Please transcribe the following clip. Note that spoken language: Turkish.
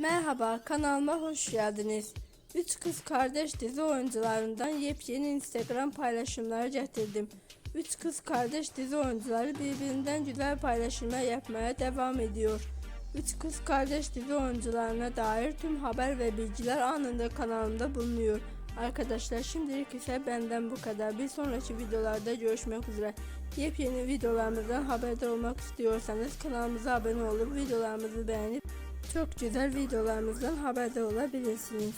Merhaba, kanalıma hoş geldiniz. Üç Kız Kardeş dizi oyuncularından yepyeni Instagram paylaşımları getirdim. Üç Kız Kardeş dizi oyuncuları birbirinden güzel paylaşımlar yapmaya devam ediyor. Üç Kız Kardeş dizi oyuncularına dair tüm haber ve bilgiler anında kanalımda bulunuyor. Arkadaşlar şimdilik ise benden bu kadar. Bir sonraki videolarda görüşmek üzere. Yepyeni videolarımızdan haberdar olmak istiyorsanız kanalımıza abone olup videolarımızı beğenip çok güzel videolarımızdan haberdar olabilirsiniz.